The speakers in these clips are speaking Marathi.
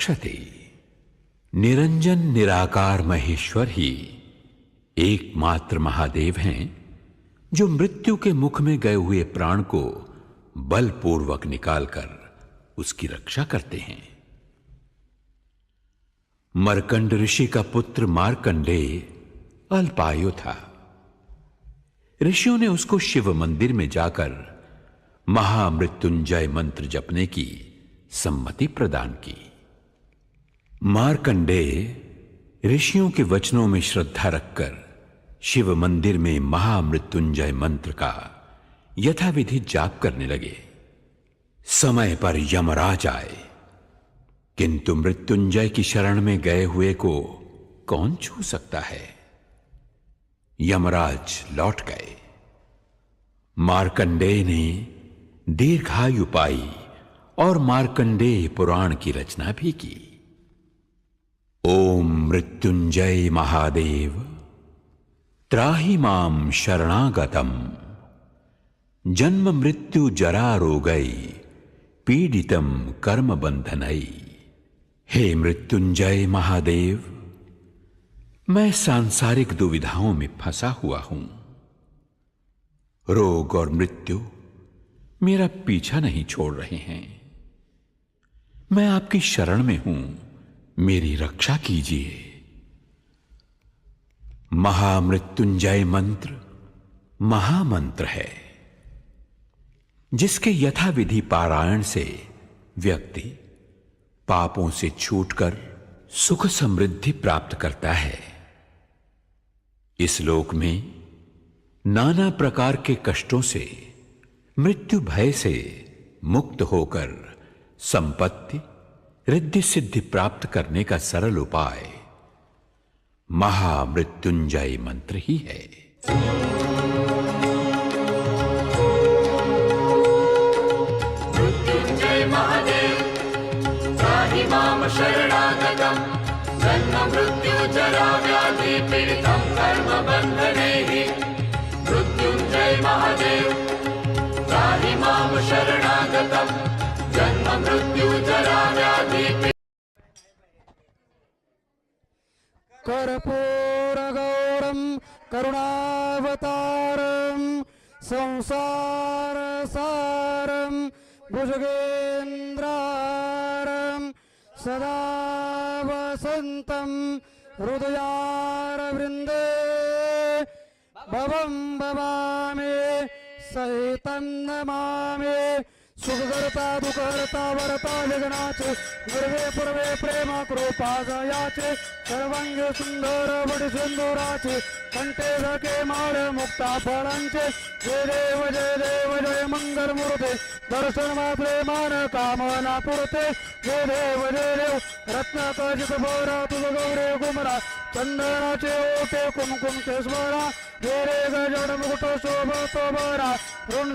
रक्षते। निरंजन निराकार महेश्वर ही एकमात्र महादेव हैं, जो मृत्यु के मुख में गए हुए प्राण को बलपूर्वक निकालकर उसकी रक्षा करते हैं। मरकंड ऋषि का पुत्र मारकंडेय अल्पायु था। ऋषियों ने उसको शिव मंदिर में जाकर महामृत्युंजय मंत्र जपने की सम्मति प्रदान की। मारकंडेय ऋषियों के वचनों में श्रद्धा रखकर शिव मंदिर में महामृत्युंजय मंत्र का यथाविधि जाप करने लगे। समय पर यमराज आए। किंतु मृत्युंजय की शरण में गए हुए को कौन छू सकता है? यमराज लौट गए। मार्कंडेय ने दीर्घायु पाई और मार्कंडेय पुराण की रचना भी की। ओम मृत्युंजय महादेव। त्राहि माम शरणागतम। जन्म मृत्यु जरा रोगई पीडितम कर्म बंधनई हे मृत्युंजय महादेव, मैं सांसारिक दुविधाओं में फंसा हुआ हूँ। रोग और मृत्यु मेरा पीछा नहीं छोड़ रहे हैं। मैं आपकी शरण में हूँ। मेरी रक्षा कीजिए। महामृत्युंजय मंत्र महामंत्र है, जिसके यथाविधि पारायण से व्यक्ति पापों से छूटकर सुख समृद्धि प्राप्त करता है। इस लोक में नाना प्रकार के कष्टों से, मृत्यु भय से मुक्त होकर संपत्ति रिद्धि सिद्धि प्राप्त करने का सरल उपाय। महामृत्युंजय मंत्र ही है। मृत्युञ्जय महादेव माँ कर्पूरगौरं करुणावतारं संसारसारं भुजगेन्द्रारं सदा वसन्तं हृदयारवृन्दे भवं भवामि सहितं नमामि सुखकर्ता दुःखहर्ता वरता विघ्नाचे गुरवे पूर्वे प्रेम कृपा जयाचे सर्वांग सुंदर वड सिंदुराचे कंठे झके माळ मुक्ता फळांचे. जय देव जय देव जय मंगल मूर्ते दर्शन मात्रे मान कामना पुरते. जय देव जे देव रत्न भोरा तुझ गौरे कुमरा चंदनाचे ओटे कुमकुम केश्वरा हे रे गजड मुकुट शोभत बरा ऋण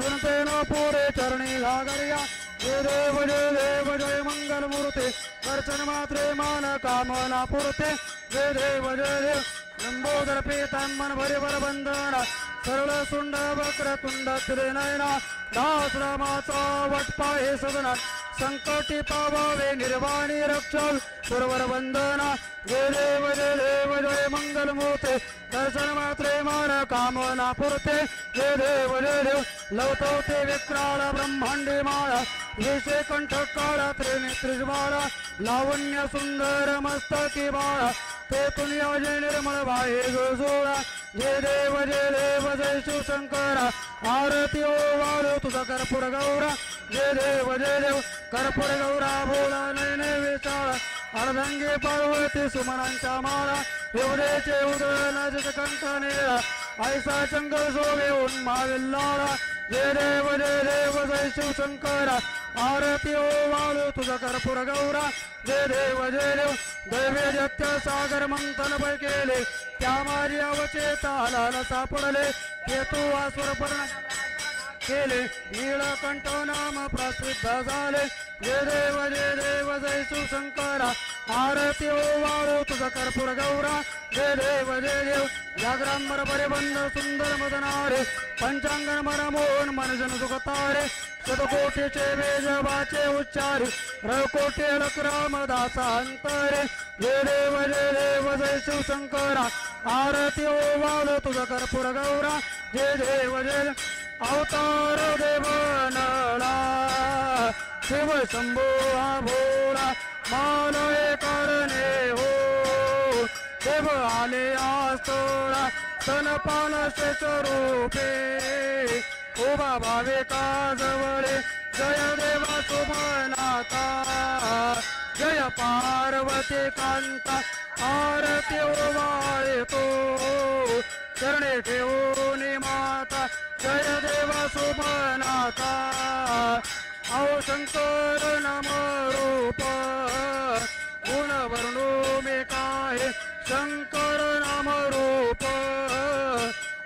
न पुरे चरणी घागरिया. जय देव जय देव जय मंगल मूर्ते दर्शन मात्रे मान कामना पुरते. जय देव जय देव लंबोदर पीतांबन भरी वर बंधना सरळ सुंड वक्र तुंड त्रिनयना दास रामाचा वटपाहे सदना संकटी पावावे निर्वाणी रक्षण सुरवर वंदना जय देव जय देव जय मंगल मूर्ते दर्शन मात्रे मान कामना पुरते जय देव जय देव लवतवते विक्राळ ब्रह्मांडी माळा येशे कंठ काळा त्रिनेत्रिज्वाळा लावण्य सुंदर मस्तकी बाळा ते तुम्ही जय निर्मळ बाहे जोळा जय देव जय देव जय शिवशंकरा. आरती ओ वाळू तुझा कर्पूर गौरा. जय देव जय देव कर्पूर गौरा बोला नैने विचारा अर्धांगी पार्वती सुमनांच्या माळा. एवढेचे उदळ जग कंठ नेळा ऐसा चंगल सोवे उन्माविल्लाळा जय देव जय देव जय शिवशंकरा आरती ओ वाळू तुझा कर्पूर गौरा. जय देव जय देव दैवे जत्य सागर मंथन पै केले. त्या मारी अवचेता लाल सापडले. केतू आसुर पर्ण केले. नीळकंठ नाम प्रसिद्ध झाले. जय देव जय देव जय शिवशंकरा आरती ओ वाळू तुझा कर्पूर गौरा. जय देव जय देव. जागरांबर परिबंध सुंदर मदनारे. पंचांगण मन मोहन मनजन सुखतारे. शतकोटीचे वेजवाचे उच्चारी. रकोटे रामदासा अंतरे. जय देव जय देव जय शिवशंकरा आरती ओ वाद तुझा कर्पूर गौरा. जय देव जय अवतार देव नळा शिव शंभो हा भोळा मानय करणे हो. देव आले आस्तोळा सनपाल स्वरूपे उभा भावे का जवळे जय देवा सुमनाता जय पार्वती कांता आरती ओवाळे तो चरणे ठेवून माता जय देवा सुमनाता औ शंकर नम रूप गुण वर्णो मे काय शंकर नाम रूप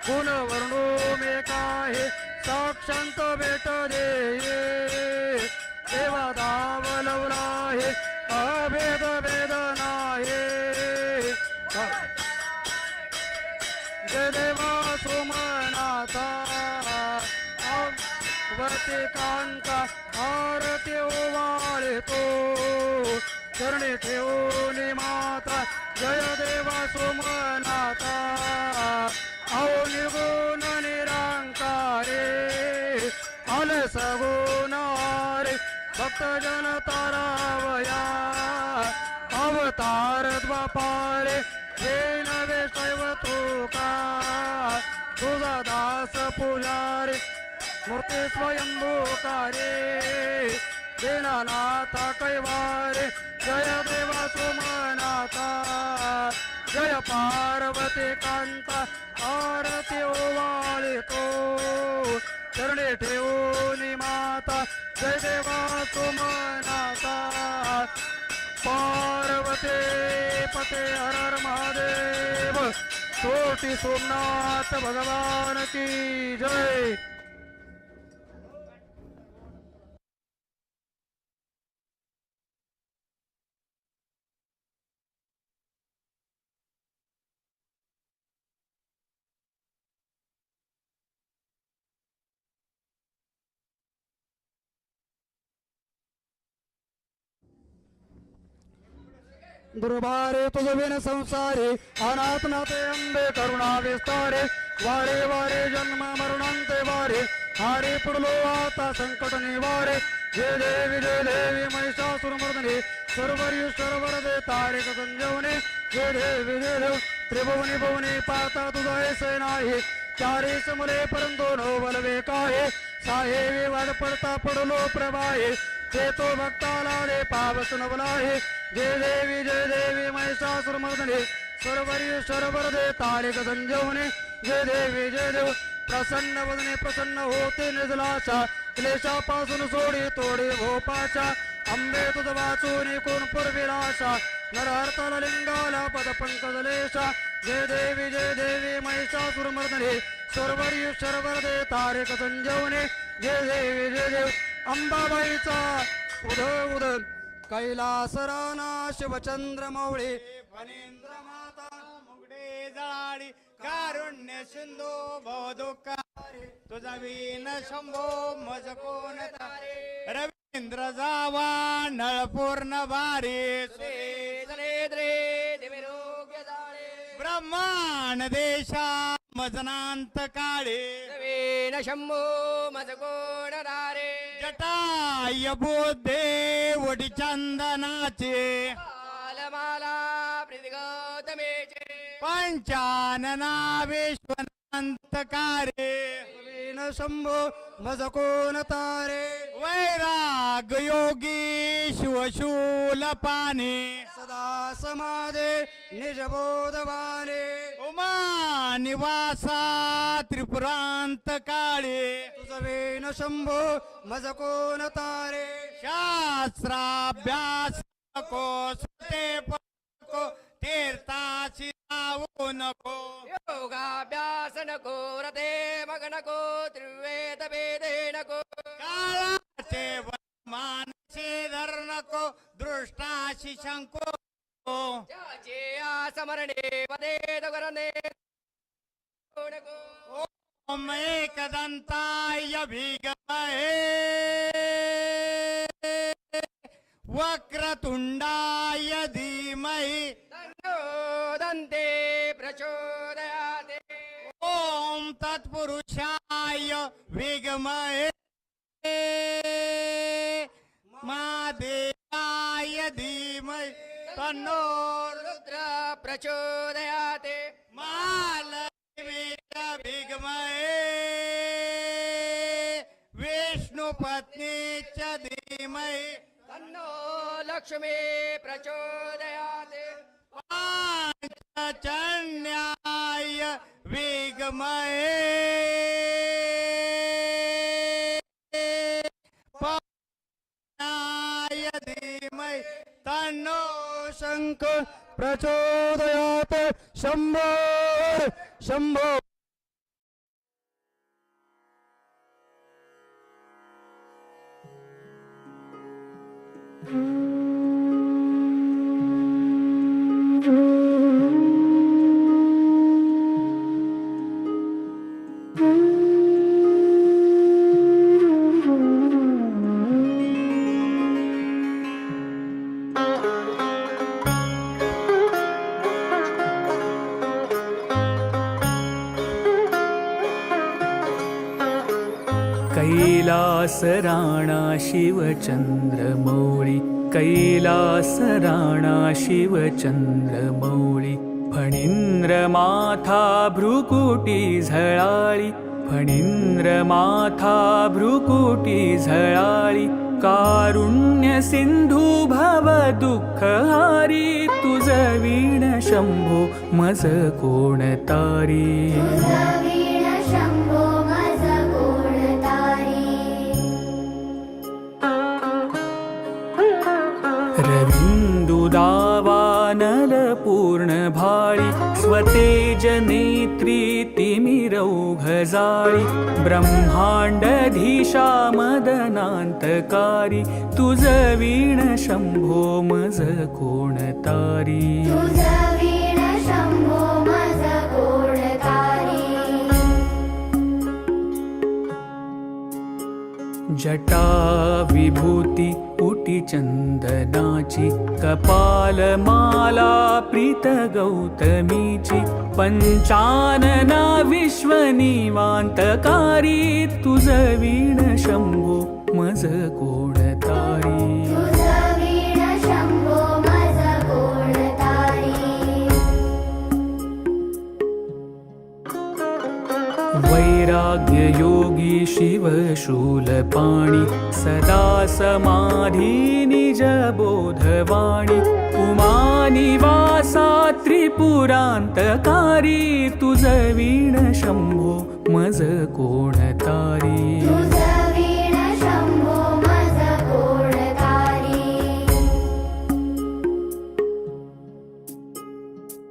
गुण वर्णो मे काय साक्षांत भेट दे देवा दावलवला आहे अभेद वेदना आहे जय देवा सुमनाथा वरती आरती ओवाळतो चरणी ठेवून माता जय देवा सुमनाथा. औ निर्गुण निरांकारे अल सगुण रे भक्त जन तारावया. अवतार द्वापारे हे नवे शैव तुका. तुझा दास पुजारी मूर्ती स्वयंभूकारे दीनानाथा कैवारे। जय देवा सुमनाथा। जय पार्वती कांता आरती ओवाळी तो चरणे ठेवून माता। जय देवा सुमनाथा। पार्वती पते हर हर महादेव। कोटी सोमनाथ भगवान की जय। दुर्भारे तुझ संसारे अनाथ नाथे अंबे करुणा विस्तारे वारे वारे जन्म मरुणांते वारे हारे पुढलो आता संकट निवारे जय देवी जय देवी महिषासुर मर्दने सर्वरी दे तारिक संजवने जय देवी जय देव त्रिभुवनी भुवनी पाता तुझा ऐसे नाही चारीस मुले परंतु नो बलवे काय साहेबी वाद पडता पडलो प्रभाये जे तो भक्ताला दे पावस नवलाहे जय देवी जय देवी महिषासुर मर्दने सर्वरी सर्वर दे तारिक संजवने. जय देवी जय देव प्रसन्न वदने प्रसन्न होते निर्जलाशा. क्लेशापासून सोडी तोडी भोपाचा अंबे तुझ वाचून कोण पूर्विलाशा. नरहर्तल लिंगाला पद पंकजलेशा जय देवी जय देवी महिषासुर मर्दने सर्वरी सर्वर दे तारिक संजवने. जय देवी जय देव अंबाबाईचा. उद उद कैलास राणा शिवचंद्र मौळे फणींद्र माता मुगडे जाळी कारुण्य सिंधू भवदुःखारे तुझा वीन शंभो मज कोण तारे. रवींद्र जावा नळ पूर्ण भारी ब्रह्मांड देशा मजनांत काळे. न शंभो मज कोण दारे जटाय बुद्धे वडी चंदनाचे पंचानना विश्वनांत कारे न शंभो मज कोण तारे? वैराग योगी शिवशूल पाने। सदा समाधे निजबोधवाने उमा निवासा त्रिपुरांत काळे। तुझवे न शंभो मज कोण तारे? शास्त्राभ्यास को सुटे नको योगाभ्यास नको रते मग नको त्रिवेद वेदे नको. काळाचे मानसे धर नको दृष्टाशी शंको. ज्याचे आसमरणे पदे करणे नको. ओम एकदंताय भीग वक्रतुंडाय धीमहि. माय विद्महे महादेवाय धीमय तन्नो रुद्र प्रचोदयाते. महालक्ष्मीच विद्महे विष्णुपत्नीच धीमय तन्नो लक्ष्मी प्रचोदयाते. पाञ्चन्याय विद्महे पाञ्चन्याय धीमहि तन्नो शंकर प्रचोदयात शंभो शंभो शिवचन्द्रमौळि कैलासराणा शिवचन्द्रमौळि फणीन्द्रमाथा भ्रुकुटी झळाळी फणीन्द्रमाथा भ्रुकुटी झळाळी कारुण्य सिंधू भव दुःखहारी तुझ वीण शंभो मज कोण रविन्दुदावानल पूर्णभाळि स्वतेज नेत्री तिमिरौघजाळि ब्रह्माण्डधीशा मदनान्तकारी तुझ वीण शम्भो मज कोणतारी जटा विभूती उटी चंदनाची कपालमाला प्रीत गौतमीची पंचानना विश्वनिवान्तकारी तुझ वीण शंभो मज कोण वैराग्ययोगी शिवशूलपाणि सदा समाधी निजबोधवाणि उमानिवासा त्रिपुरान्तकारी तुझ वीण शम्भो मज कोणतारी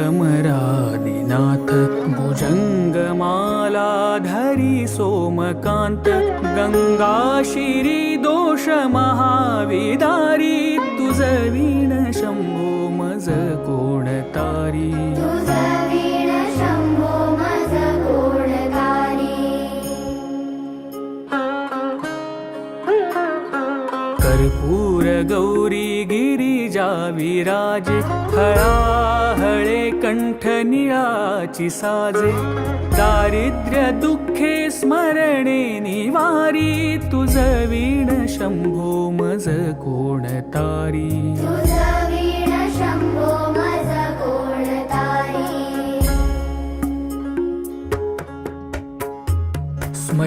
ब्रह्मादिवन्द्यमरादिनाथ भुजङ्गमालाधरि सोमकान्त गङ्गाशिरी दोष महाविदारी तुझ वीण शम्भो मज कोणतारी कर्पूर गौरी गिरिजा विराजे कंठ निळाची साजे? दारिद्र्य दुःखे स्मरणे निवारी. तुझ वीण शंभो मज कोण तारी?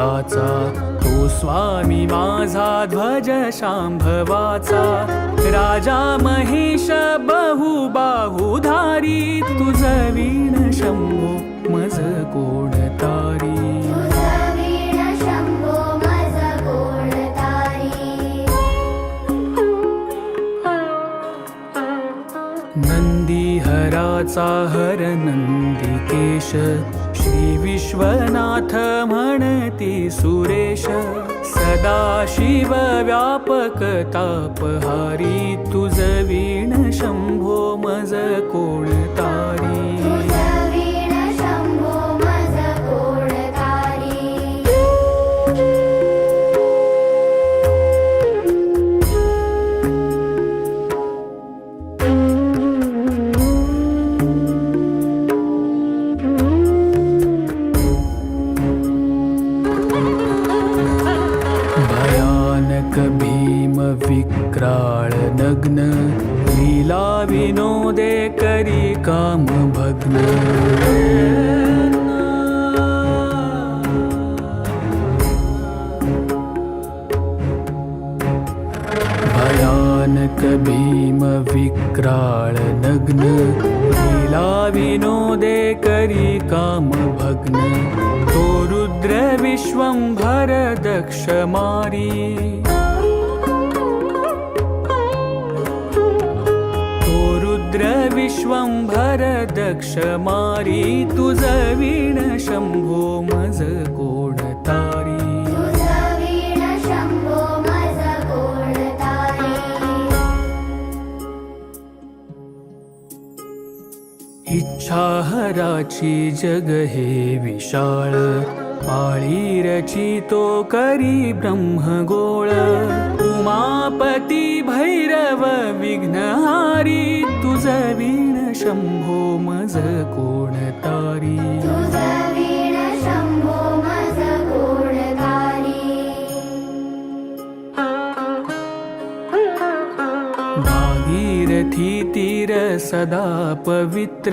अंतकाचा तो स्वामी माझा ध्वज शांभवाचा. राजा महेश बहुबाहुधारी तुझ वीण शंभो मज कोण तारी? कोणकारी नंदीहराचा हर नंदिकेश श्री विश्वनाथ म्हणती सुरेश सदा शिव व्यापक तापहारी तुझ वीण शंभो मज कोण मारी तो रुद्र विश्वंभर दक्ष मारी तुझ वीण शंभो मज कोण तारी तुझ वीण शंभो मज कोणकारी इच्छा हराची जग हे विशाळ पाळी रचितो करी ब्रह्मगोळ. उमापती भैरव विघ्नहारी तुझ वीण शंभो मज कोण तारी. भागीरथी तीर सदा पवित्र.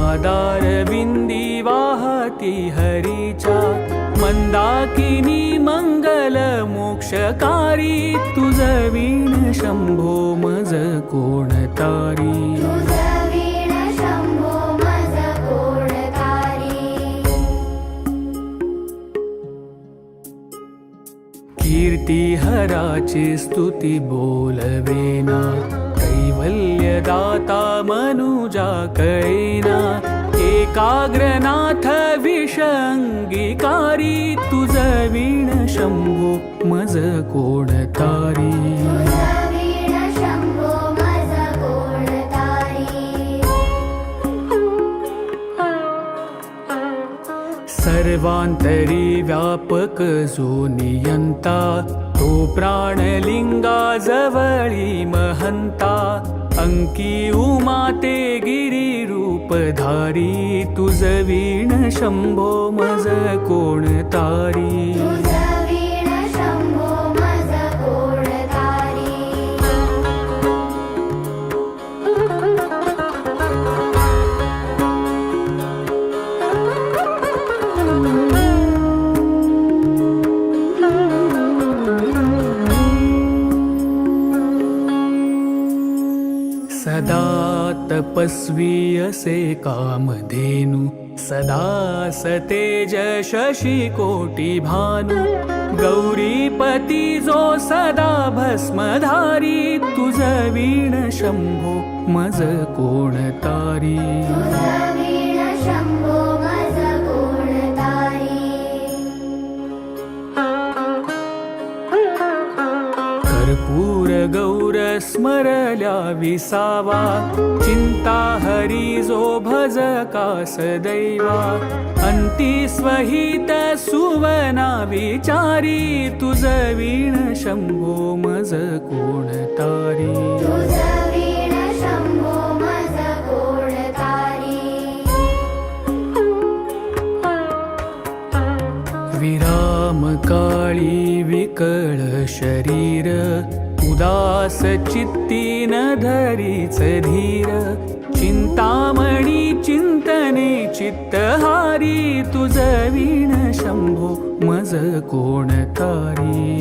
पादार विंदी वाहती हरीचा मंदाकिनी मंगल मोक्षकारी तुझ वीण शंभो मज कोण तारी? तुझ वीण शंभो मज कोणकारी कीर्ती हराची स्तुती बोलवेना कैवल्यदाता मनुजा कैना एकाग्रनाथ विषङ्गिकारी तुझ वीण शंभो मज कोणतारी सर्वांतरी व्यापक जो नियंता तो प्राणलिंगा जवळी महंता अंकी उमाते गिरी रूपधारी तुझ वीण शंभो मज कोण तारी? तपस्वी असे कामधेनु सदा सतेज शशी कोटी भानु। गौरीपती जो सदा भस्मधारी तुझ वीण शंभो मज कोण स्मरल्या विसावा चिंता हरी जो भज कास दैवा. अंती स्वहित सुवना विचारी. तुझ वीण शंभो मज कोण उदास चित्ती न धरीच धीर चिंतामणी चिंतने चित्तहारी तुझ वीण शंभो मज कोण तारी?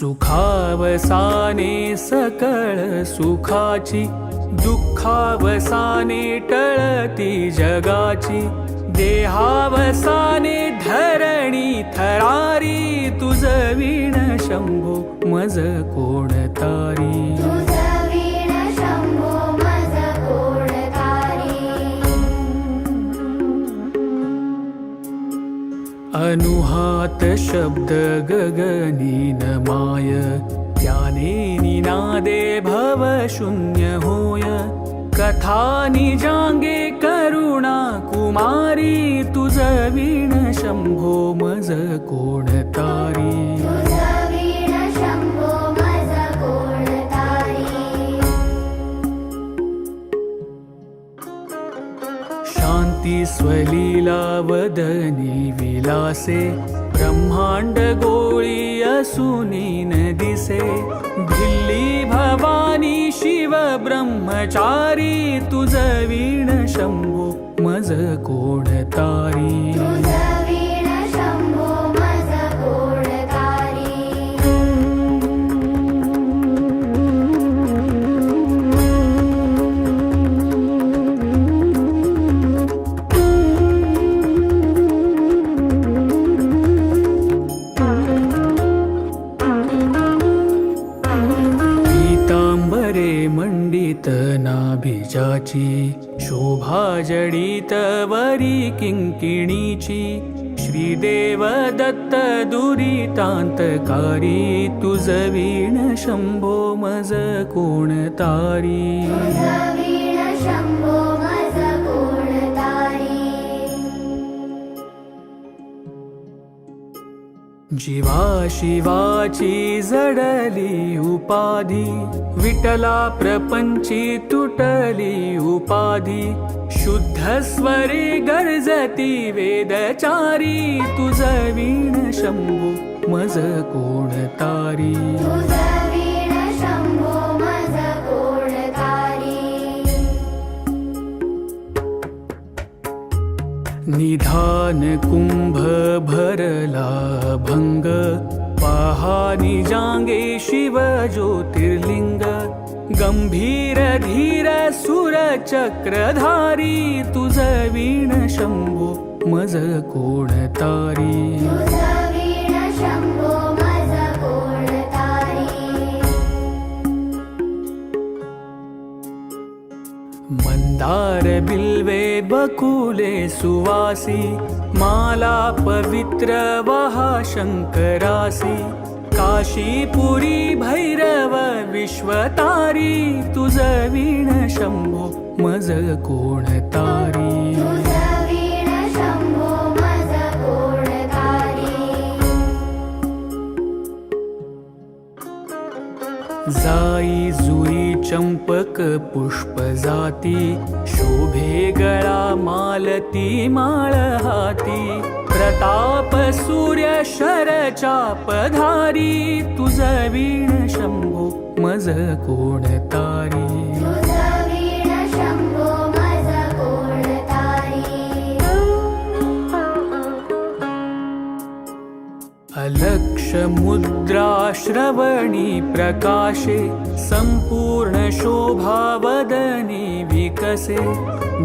सुखावसाने सकळ सुखाची दुःखावसाने टळती जगाची देहावसाने धरणी थरारी तुझ वीण शंभो मज कोण तारी? अनुहात शब्द गगनीन माय त्याने निनादे भव शून्य होय। कथा निजांगे करुणा कुमारी तुझ वीण शंभो मज कोण तारी? तुझ वीण शंभो मज कोणतारी शांती स्वलीला वदनी विलासे ब्रह्मांड गोळी असुनी न दिसे भिल्ली भवानी शिव ब्रह्मचारी तुझ वीण शंभू मज कोण दुरितांतकारी तुझ वीण शंभो मज कोण तारी? शंभो मज जीवा शिवाची जडली उपाधी विठला प्रपंची तुटली उपाधी शुद्ध स्वरे गर्जती वेदचारी तुझ वीण शंभो मज कोण तारी? निधान कुंभ भरला भंग जांगे शिव ज्योतिर्लिंग गंभीर धीर सुर चक्रधारी तुझ वीण शंभो मज कोण तारी? तुझ बिल्वे बकुले सुवासी माला पवित्र वहा शंकरासी। काशीपुरी भैरव विश्वतारी तुझ वीण शंभो मज कोण तारी। जाई जुई चंपक पुष्प जाती शोभे गळा मालती माळ हाती. प्रताप सूर्य शरचा पधारी तुझ वीण शंभो मज कोण तारी. अलक्ष मुद्रा श्रवणी प्रकाशे. संपूर्ण शोभावदने विकसे.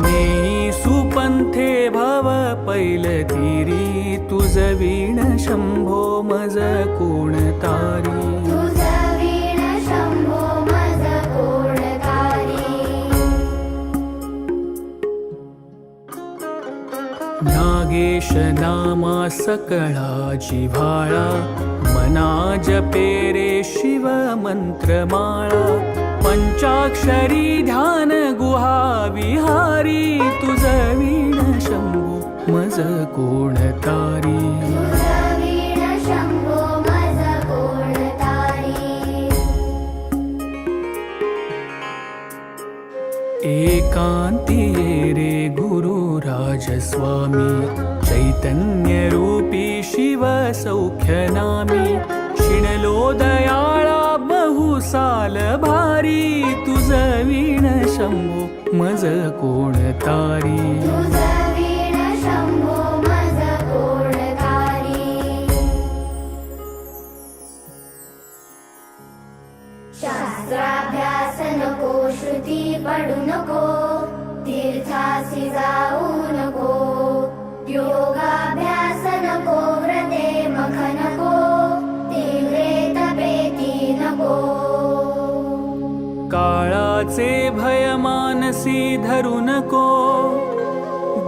नेई सुपंथे भव पैलतीरी तुझ वीण शंभो मज कोण तारी. तुझ वीण शंभो मज कोणकारी नागेश नामा सकळा जिव्हाळा घना जपे रे शिव मंत्रमाळा. पंचाक्षरी ध्यान गुहा विहारी. तुझ वीण शंभू मज कोण तारी? एकांती रे गुरु राजस्वामी. चैतन्य रूपी शिव सौख्य नामी. शिणलो दयाळा बहुसाल भारी. तुझ वीण शंभो मज कोण तारी? काळाचे भय मानसी धरू नको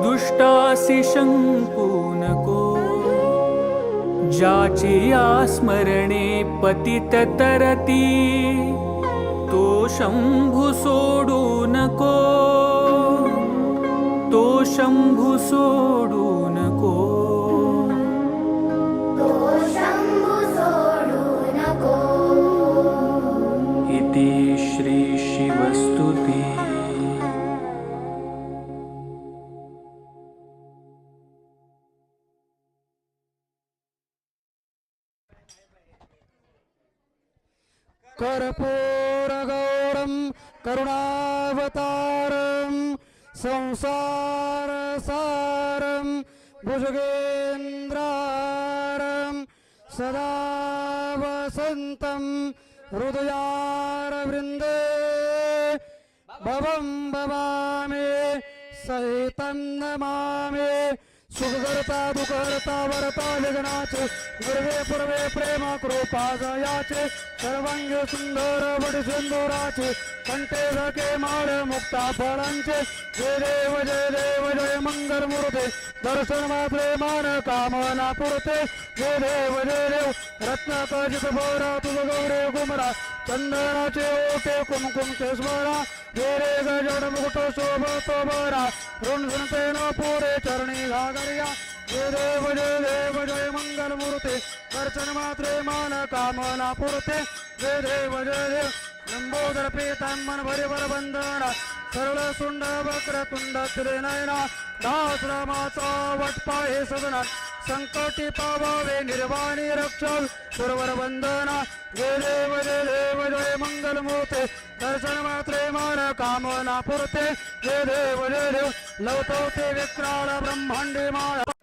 दुष्टासी शंकू नको ज्याची स्मरणे पतित तरती तो शंभू सोडू नको तो शंभू सोडू वड कंठे झके माळ मुक्ता फळांचे. जय देव जय देव जय मंगल मूर्ते. दर्शन मात्रे मान कामना पुरते. जय देव जय देव. रत्न कजित भोरा तुझ गौरे कुमरा चंदनाचे ओटे कुमकुम स्मरा. जय रे गजड मुकुट शोभतो बरा ऋण न पुरे चरणी घागरिया. जय देव जय देव जय मंगल मूर्ते. दर्शन मात्रे मान कामना पुरते. जय देव जय देव. लंबोदर भरिवर बंधना सरळ सुंड वक्र तुंड त्रिनयना दासरामाचा वटपा हे सदन संकटी पावावे निर्वाणी रक्षण सुरवर वंदना देव देव जय मंगल मूर्ते दर्शन मात्रे मान कामना पुरते जय देव जय देव लवतो ते विक्राळ ब्रह्मांडी माळ